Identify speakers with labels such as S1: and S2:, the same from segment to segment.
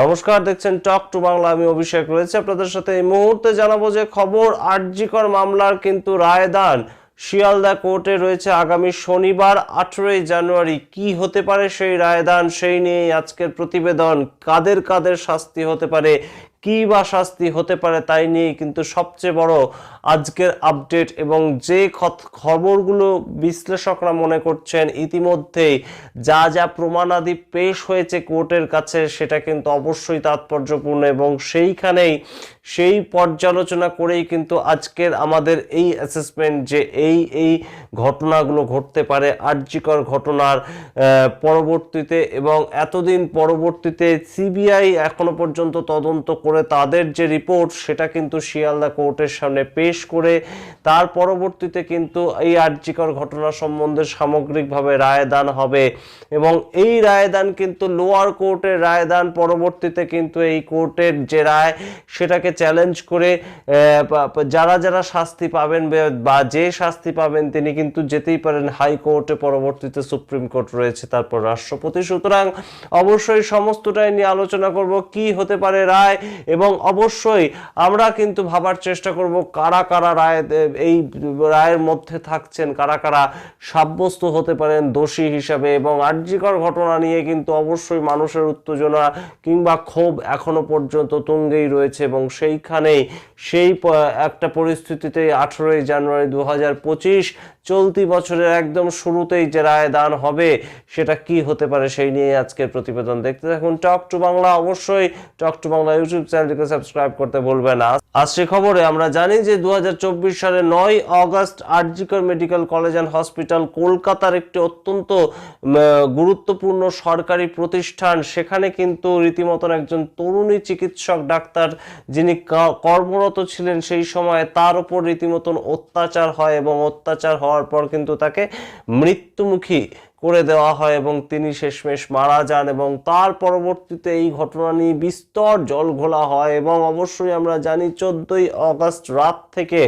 S1: নমস্কার, দেখছেন টক টু বাংলা আমি অভিষেক রয়েছে। আপনাদের সাথে এই মুহূর্তে জানাব যে খবর আরজিকর মামলার কিন্তু রায়দান। শিয়ালদা কোর্টে রয়েছে আগামী শনিবার, আঠেরোই জানুয়ারি। কি হতে পারে সেই রায়দান? সেই নিয়ে আজকের প্রতিবেদন। কাদের কাদের শাস্তি হতে পারে? কি বা শাস্তি হতে পারে তাই নিয়ে কিন্তু সবচেয়ে বড় আজকের আপডেট এবং যে খবরগুলো বিশ্লেষকরা মনে করছেন, ইতিমধ্যেই যা যা প্রমাণাদি পেশ হয়েছে কোর্টের কাছে সেটা কিন্তু অবশ্যই তাৎপর্যপূর্ণ এবং সেইখানেই সেই পর্যালোচনা করেই কিন্তু আজকের আমাদের এই অ্যাসেসমেন্ট যে এই এই ঘটনাগুলো ঘটতে পারে, আর্যিকর ঘটনার পরবর্তীতে এবং এতদিন পরবর্তীতে সিবিআই এখনও পর্যন্ত তদন্ত করে তাদের যে রিপোর্ট, সেটা কিন্তু শিয়ালদা কোর্টের সামনে পেশ করে তার পরবর্তীতে কিন্তু এই আর্যিকর ঘটনা সম্বন্ধে সামগ্রিকভাবে রায়দান হবে। এবং এই রায়দান কিন্তু লোয়ার কোর্টের রায়দান পরবর্তীতে কিন্তু এই কোর্টের যে রায়, সেটাকে চ্যালেঞ্জ করে যারা যারা শাস্তি পাবেন বে- বা যে শাস্তি পাবেন, তিনি কিন্তু যেতেই পারেন হাইকোর্টে। পরবর্তীতে সুপ্রিম কোর্ট রয়েছে তারপর রাষ্ট্রপতি। সুতরাং অবশ্যই সমস্তটাই নিয়ে আলোচনা করব, কি হতে পারে রায় এবং অবশ্যই আমরা কিন্তু ভাবার চেষ্টা করব কারা কারা রায় এই রায়ের মধ্যে থাকছেন, কারা কারা সাব্যস্ত হতে পারেন দোষী হিসাবে এবং আর্যিকর ঘটনা নিয়ে কিন্তু অবশ্যই মানুষের উত্তেজনা কিংবা ক্ষোভ এখনও পর্যন্ত তুঙ্গেই রয়েছে এবং সেইখানেই সেই একটা পরিস্থিতিতে আঠেরোই জানুয়ারি দু হাজার পঁচিশ চলতি বছরের একদম শুরুতেই যে রায়দান হবে, সেটা কি হতে পারে সেই নিয়ে আজকের প্রতিবেদন দেখতে থাকুন। টক টু বাংলা অবশ্যই টক টু বাংলা ইউটিউব চ্যানেলটিকে সাবস্ক্রাইব করতে ভুলবেন না। আজ সে খবরে আমরা জানি যে দু সালে নয় August RG Kar medical college and hospital কলকাতার একটি অত্যন্ত গুরুত্বপূর্ণ সরকারি প্রতিষ্ঠান। সেখানে কিন্তু রীতিমতন একজন তরুণী চিকিৎসক ডাক্তার যিনি কর্মরত ছিলেন সেই সময়ে তার উপর রীতিমতন অত্যাচার হয় এবং অত্যাচার হওয়ার পর কিন্তু তাকে মৃত্যুমুখী করে দেওয়া হয় এবং তিনি শেষমেশ মারা যান এবং তার পরবর্তীতে এই ঘটনা নিয়ে বিস্তর জল ঘোলা হয় এবং অবশ্যই আমরা জানি চোদ্দই অগস্ট রাত থেকে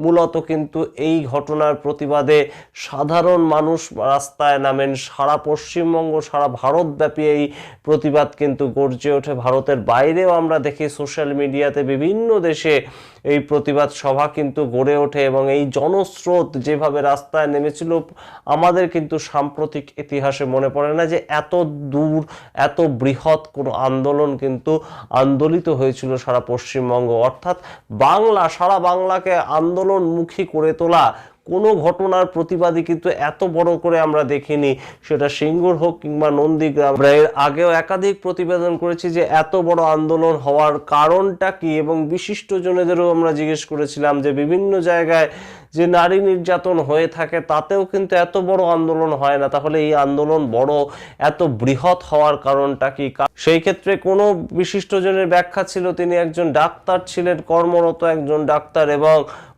S1: মূলত কিন্তু এই ঘটনার প্রতিবাদে সাধারণ মানুষ রাস্তায় নামেন। সারা পশ্চিমবঙ্গ, সারা ভারতব্যাপী এই প্রতিবাদ কিন্তু গর্জে ওঠে। ভারতের বাইরেও আমরা দেখি সোশ্যাল মিডিয়াতে বিভিন্ন দেশে এই প্রতিবাদ সভা কিন্তু গড়ে ওঠে এবং এই জনস্রোত যেভাবে রাস্তায় নেমেছিল, আমাদের কিন্তু সাম্প্রতিক ইতিহাসে মনে পড়ে না যে এত দূর, এত বৃহৎ কোনো আন্দোলন কিন্তু আন্দোলিত হয়েছিল সারা পশ্চিমবঙ্গ। অর্থাৎ বাংলা, সারা বাংলাকে আন্দোলনমুখী করে তোলা কোনো ঘটনার প্রতিবাদী কিন্তু এত বড় করে আমরা দেখিনি। সেটা সিঙ্গুর হোক কিংবা নন্দীগ্রাম এর আগেও একাধিক প্রতিবেদন করেছি যে এত বড় আন্দোলন হওয়ার কারণটা কি এবং বিশিষ্ট জনেদেরও আমরা জিজ্ঞেস করেছিলাম যে বিভিন্ন জায়গায় যে নারী নির্যাতন হয়ে থাকে, তাতেও কিন্তু এত বড় আন্দোলন হয় না। তাহলে এই আন্দোলন বড়, এত বৃহৎ হওয়ার কারণটা কি? সেই ক্ষেত্রে কোনো বিশিষ্টজনের ব্যাখ্যা ছিল, তিনি একজন ডাক্তার ছিলেন, কর্মরত একজন ডাক্তার এবং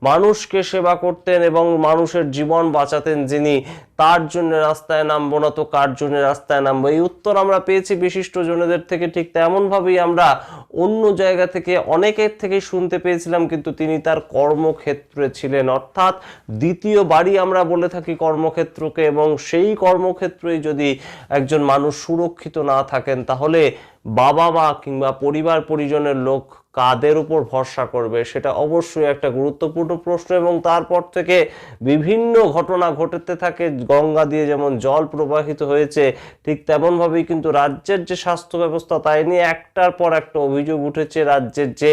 S1: মানুষকে সেবা করতেন এবং মানুষের জীবন বাঁচাতেন যিনি। তার জন্য রাস্তায় নামবো না তো কার জন্য রাস্তায় নামবো? এই উত্তর আমরা পেয়েছি বিশিষ্ট জনেদের থেকে। ঠিক তেমনভাবেই আমরা অন্য জায়গা থেকে, অনেকের থেকে শুনতে পেয়েছিলাম, কিন্তু তিনি তার কর্মক্ষেত্রে ছিলেন। অর্থাৎ দ্বিতীয় বাড়ি আমরা বলে থাকি কর্মক্ষেত্রকে এবং সেই কর্মক্ষেত্রেই যদি একজন মানুষ সুরক্ষিত না থাকেন, তাহলে বাবা মা কিংবা পরিবার পরিজনের লোক কাদের উপর ভরসা করবে সেটা অবশ্যই একটা গুরুত্বপূর্ণ প্রশ্ন এবং তারপর থেকে বিভিন্ন ঘটনা ঘটতে থাকে, গঙ্গা দিয়ে যেমন জল প্রবাহিত হয়েছে, ঠিক তেমনভাবেই কিন্তু রাজ্যের যে স্বাস্থ্য ব্যবস্থা তাই নিয়ে একটার পর একটা অভিযোগ উঠেছে, রাজ্যের যে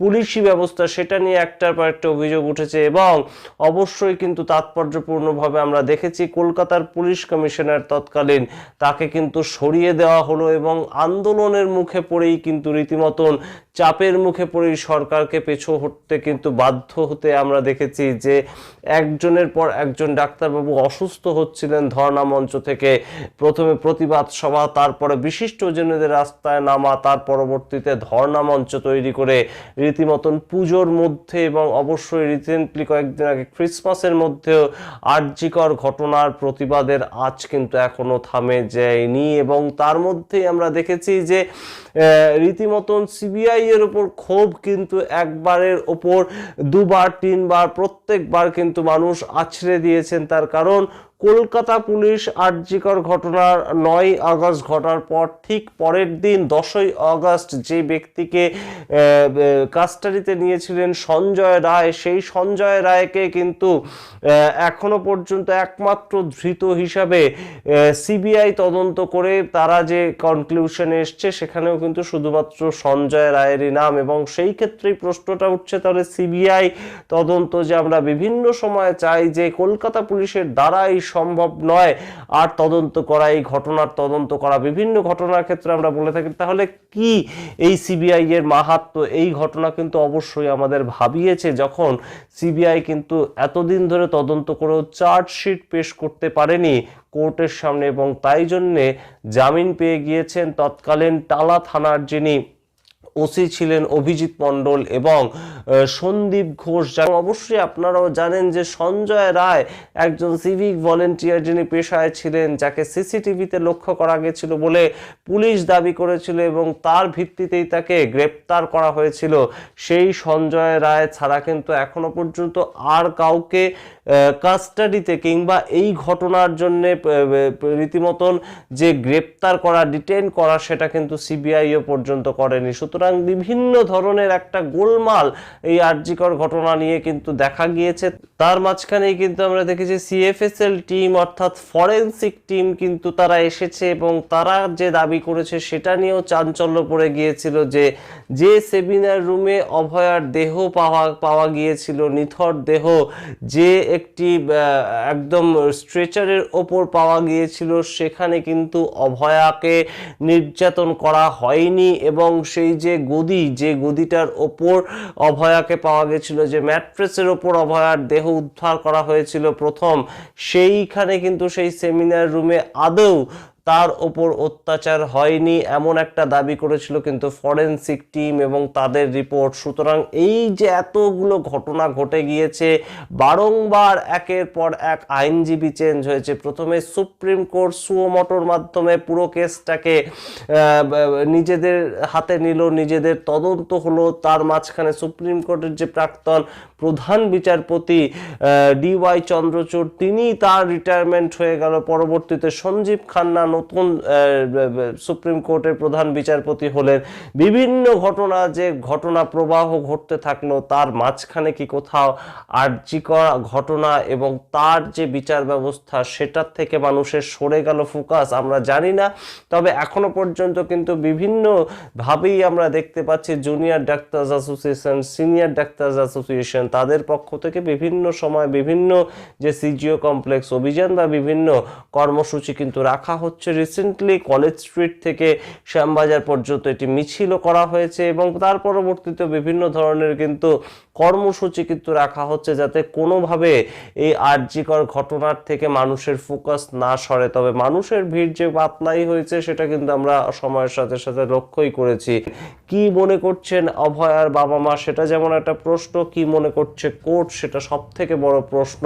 S1: পুলিশি ব্যবস্থা সেটা নিয়ে একটার পর একটা অভিযোগ উঠেছে এবং অবশ্যই কিন্তু তাৎপর্যপূর্ণভাবে আমরা দেখেছি কলকাতার পুলিশ কমিশনার তৎকালীন তাকে কিন্তু সরিয়ে দেওয়া হলো এবং আন্দোলনের মুখে পড়েই কিন্তু রীতিমতন চাপের মুখে পড়েই সরকারকে পেছু হটতে কিন্তু বাধ্য হতে আমরা দেখেছি যে একজনের পর একজন ডাক্তারবাবু অসুস্থ হচ্ছিলেন ধর্ণা মঞ্চ থেকে। প্রথমে প্রতিবাদ সভা, তারপরে বিশিষ্ট জনেদের রাস্তায় নামা, তার পরবর্তীতে ধর্ণা মঞ্চ তৈরি করে রীতিমতন পুজোর মধ্যে এবং অবশ্যই রিসেন্টলি কয়েকদিন আগে ক্রিসমাসের মধ্যেও আর্যিকর ঘটনার প্রতিবাদের আজ কিন্তু এখনও থামে যায়নি এবং তার মধ্যেই আমরা দেখেছি যে রীতিমতন সিবিআই এর উপর ক্ষোভ কিন্তু একবারের ওপর দুবার তিনবার প্রত্যেকবার কিন্তু মানুষ আছড়ে দিয়েছেন তার কারণ কলকাতা পুলিশ আর্যিকর ঘটনার নয় আগস্ট ঘটার পর ঠিক পরের দিন দশই আগস্ট যে ব্যক্তিকে কাস্টাডিতে নিয়েছিলেন সঞ্জয় রায়, সেই সঞ্জয় রায়কে কিন্তু এখনও পর্যন্ত একমাত্র ধৃত হিসাবে সিবিআই তদন্ত করে তারা যে কনক্লুশনে এসছে সেখানেও কিন্তু শুধুমাত্র সঞ্জয় রায়েরই নাম এবং সেই ক্ষেত্রেই প্রশ্নটা উঠছে তাহলে সিবিআই তদন্ত যে আমরা বিভিন্ন সময় চাই যে কলকাতা পুলিশের দ্বারাই সম্ভব নয়। আর তদন্ত করা, এই ঘটনার তদন্ত করা, বিভিন্ন ঘটনার ক্ষেত্রে আমরা বলে থাকি, তাহলে কি এই সিবিআই এর মাহাত্ম? এই ঘটনা কিন্তু অবশ্যই আমাদের ভাবিয়েছে যখন সিবিআই কিন্তু এতদিন ধরে তদন্ত করেও চার্জশিট পেশ করতে পারেনি কোর্টের সামনে এবং তাই জন্যে জামিন পেয়ে গিয়েছেন তৎকালীন টালা থানার যিনি ওসি ছিলেন অভিজিৎ মণ্ডল এবং সন্দীপ ঘোষ যা অবশ্যই আপনারাও জানেন যে সঞ্জয় রায় একজন সিভিক ভলেন্টিয়ার যিনি পেশায় ছিলেন, যাকে সিসিটিভিতে লক্ষ্য করা গেছিল বলে পুলিশ দাবি করেছিল এবং তার ভিত্তিতেই তাকে গ্রেপ্তার করা হয়েছিল। সেই সঞ্জয় রায় ছাড়া কিন্তু এখনও পর্যন্ত আর কাউকে কাস্টাডিতে কিংবা এই ঘটনার জন্য রীতিমতন যে গ্রেপ্তার করা ডিটেন করা, সেটা কিন্তু সিবিআইও পর্যন্ত করেনি। সুতরাং বিভিন্ন ধরনের একটা গোলমাল এই আর্যিকর ঘটনা নিয়ে কিন্তু দেখা গিয়েছে। তার মাঝখানেই কিন্তু আমরা দেখেছি সিএফএসএল টিম অর্থাৎ ফরেন্সিক টিম কিন্তু তারা এসেছে এবং তারা যে দাবি করেছে সেটা নিয়েও চাঞ্চল্য পড়ে গিয়েছিল যে যে সেমিনার রুমে অভয়ার দেহ পাওয়া পাওয়া গিয়েছিল, নিথর দেহ, যে একটি একদম স্ট্রেচারের ওপর পাওয়া গিয়েছিল, সেখানে কিন্তু অভয়াকে নির্যাতন করা হয়নি এবং সেই যে গদি, যে গদিটার ওপর অভয়াকে পাওয়া গেছিল যে ম্যাট্রেসের ওপর অভয়ার দেহ উদ্ধার করা হয়েছিল প্রথম, সেইখানে কিন্তু সেই সেমিনার রুমে আদৌ তার ওপর অত্যাচার হয়নি, এমন একটা দাবি করেছিল কিন্তু ফরেনসিক টিম এবং তাদের রিপোর্ট। সুতরাং এই যে এতগুলো ঘটনা ঘটে গিয়েছে, বারংবার একের পর এক আইনজীবী চেঞ্জ হয়েছে। প্রথমে সুপ্রিম কোর্ট সুমোটোর মাধ্যমে পুরো কেসটাকে নিজেদের হাতে নিল, নিজেদের তদন্ত হলো, তার মাঝখানে সুপ্রিম কোর্টের যে প্রাক্তন প্রধান বিচারপতি ডি ওয়াই চন্দ্রচূড় তিনি তার রিটায়ারমেন্ট হয়ে গেল। পরবর্তীতে সঞ্জীব খান্না নতুন সুপ্রিম কোর্টের প্রধান বিচারপতি হলেন। বিভিন্ন ঘটনা যে ঘটনা প্রবাহ ঘটতে থাকল, তার মাঝখানে কি কোথাও আর্যিকর ঘটনা এবং তার যে বিচার ব্যবস্থা, সেটার থেকে মানুষের সরে গেল ফোকাস, আমরা জানি না। তবে এখনও পর্যন্ত কিন্তু বিভিন্ন ভাবেই আমরা দেখতে পাচ্ছি, junior doctors association, senior doctors association, তাদের পক্ষ থেকে বিভিন্ন সময় বিভিন্ন যে সিজিও কমপ্লেক্স, অভিযান বা বিভিন্ন কর্মসূচি কিন্তু রাখা হচ্ছে। রিসেন্টলি কলেজ স্ট্রিট থেকে শ্যামবাজার পর্যন্ত এটি মিছিলও করা হয়েছে এবং তার পরবর্তীতে বিভিন্ন ধরনের কিন্তু কর্মসূচি কিন্তু রাখা হচ্ছে যাতে কোনোভাবে এই আর্যিকর ঘটনার থেকে মানুষের ফোকাস না সরে। তবে মানুষের ভিড় যে পাতলাই হয়েছে সেটা কিন্তু আমরা সময়ের সাথে সাথে লক্ষ্যই করেছি। কি মনে করছেন অভয়ার বাবা মা? সেটা যেমন একটা প্রশ্ন, কি মনে করছে কোর্ট? সেটা সব থেকে বড় প্রশ্ন।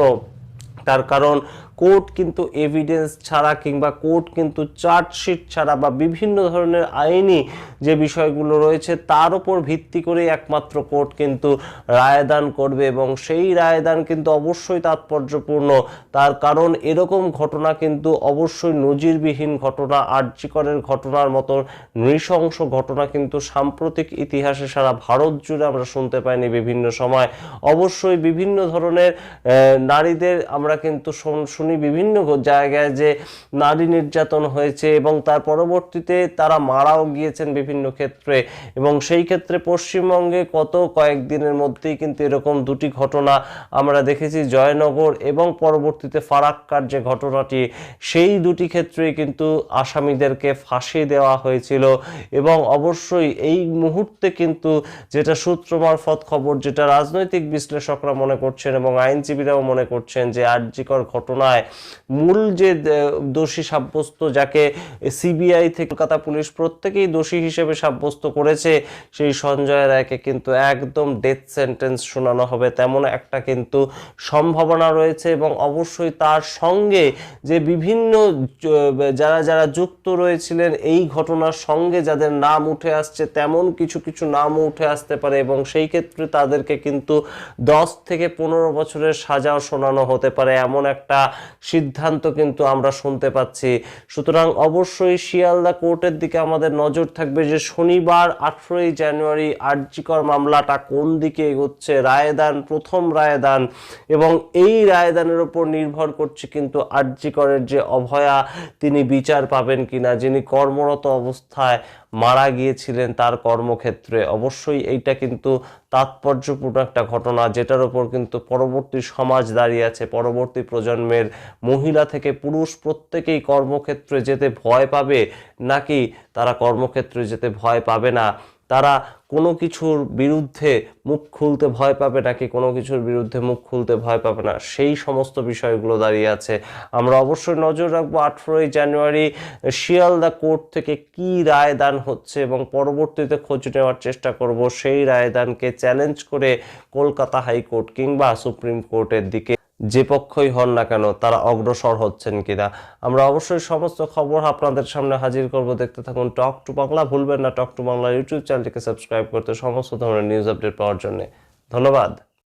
S1: তার কারণ কোর্ট কিন্তু এভিডেন্স ছাড়া কিংবা কোর্ট কিন্তু চার্জশিট ছাড়া বা বিভিন্ন ধরনের আইনি যে বিষয়গুলো রয়েছে, তার উপর ভিত্তি করে একমাত্র কোর্ট কিন্তু রায়দান করবে এবং সেই রায়দান কিন্তু অবশ্যই তাৎপর্যপূর্ণ। তার কারণ, এরকম ঘটনা কিন্তু অবশ্যই নজিরবিহীন ঘটনা, আর্যিকরের ঘটনার মতো নৃশংস ঘটনা কিন্তু সাম্প্রতিক ইতিহাসে সারা ভারত জুড়ে আমরা শুনতে পাইনি বিভিন্ন সময়। অবশ্যই বিভিন্ন ধরনের নারীদের আমরা কিন্তু শুন- শুনি বিভিন্ন জায়গায় যে নারী নির্যাতন হয়েছে এবং তার পরবর্তীতে তারা মারাও গিয়েছেন বিভিন্ন ক্ষেত্রে। এবং সেই ক্ষেত্রে পশ্চিমবঙ্গে কত কয়েকদিনের মধ্যেই কিন্তু এরকম দুটি ঘটনা আমরা দেখেছি, জয়নগর এবং পরবর্তীতে ফারাক্কার যে ঘটনাটি, সেই দুটি ক্ষেত্রেই কিন্তু আসামিদেরকে ফাঁসি দেওয়া হয়েছিল। এবং অবশ্যই এই মুহূর্তে কিন্তু যেটা সূত্র মারফত খবর, যেটা রাজনৈতিক বিশ্লেষকরা মনে করছেন এবং আইনজীবীরাও মনে করছেন যে আর্যিকর ঘটনায় মূল যে দোষী সাব্যস্ত যাকে সিবিআই থেকে কলকাতা পুলিশ প্রত্যেকেই দোষী হিসেবে সাব্যস্ত করেছে, সেই সঞ্জয় রায়কে কিন্তু একদম ডেথ সেন্টেন্স শোনানো হবে, তেমন একটা কিন্তু সম্ভাবনা রয়েছে এবং অবশ্যই তার সঙ্গে যে বিভিন্ন যারা যারা যুক্ত রয়েছিলেন, এই ঘটনার সঙ্গে যাদের নাম উঠে আসছে, তেমন কিছু কিছু নামও উঠে আসতে পারে এবং সেই ক্ষেত্রে তাদেরকে কিন্তু দশ থেকে পনেরো বছরের সাজাও শোনানো হতে পারে, এমন একটা সিদ্ধান্ত কিন্তু আমরা শুনতে পাচ্ছি। সুতরাং অবশ্যই শিয়ালদা কোর্টের দিকে আমাদের নজর থাকবে যে শনিবার আঠেরোই জানুয়ারি আর্জিকর মামলাটা কোন দিকে এগোচ্ছে, রায়দান, প্রথম রায়দান এবং এই রায়দানের ওপর নির্ভর করছে কিন্তু আর্জিকরের যে অভয়া তিনি বিচার পাবেন কিনা, যিনি কর্মরত অবস্থায় মারা গিয়েছিলেন তার কর্মক্ষেত্রে। অবশ্যই এইটা কিন্তু তাৎপর্যপূর্ণ একটা ঘটনা, যেটার ওপর কিন্তু পরবর্তী সমাজ দাঁড়িয়ে আছে। পরবর্তী প্রজন্মের মহিলা থেকে পুরুষ প্রত্যেকেই কর্মক্ষেত্রে যেতে ভয় পাবে, নাকি তারা কর্মক্ষেত্রে যেতে ভয় পাবে না? তারা কোনো কিছুর বিরুদ্ধে মুখ খুলতে ভয় পাবে নাকি কোনো কিছুর বিরুদ্ধে মুখ খুলতে ভয় পাবে না? সেই সমস্ত বিষয়গুলো দাঁড়িয়ে আছে। আমরা অবশ্যই নজর রাখব আঠেরোই জানুয়ারি, শিয়ালদা কোর্ট থেকে কি রায়দান হচ্ছে এবং পরবর্তীতে খোঁজ নেওয়ার চেষ্টা করব। সেই রায়দানকে চ্যালেঞ্জ করে কলকাতা হাইকোর্ট কিংবা সুপ্রিম কোর্টের দিকে যে পক্ষই হন না কেন, তারা অগ্রসর হচ্ছেন কিনা? আমরা অবশ্যই সমস্ত খবর আপনাদের সামনে হাজির করব। দেখতে থাকুন টক টু বাংলা। ভুলবেন না, টক টু বাংলা ইউটিউব চ্যানেলটিকে সাবস্ক্রাইব করতে সমস্ত ধরনের নিউজ আপডেট পাওয়ার জন্য। ধন্যবাদ।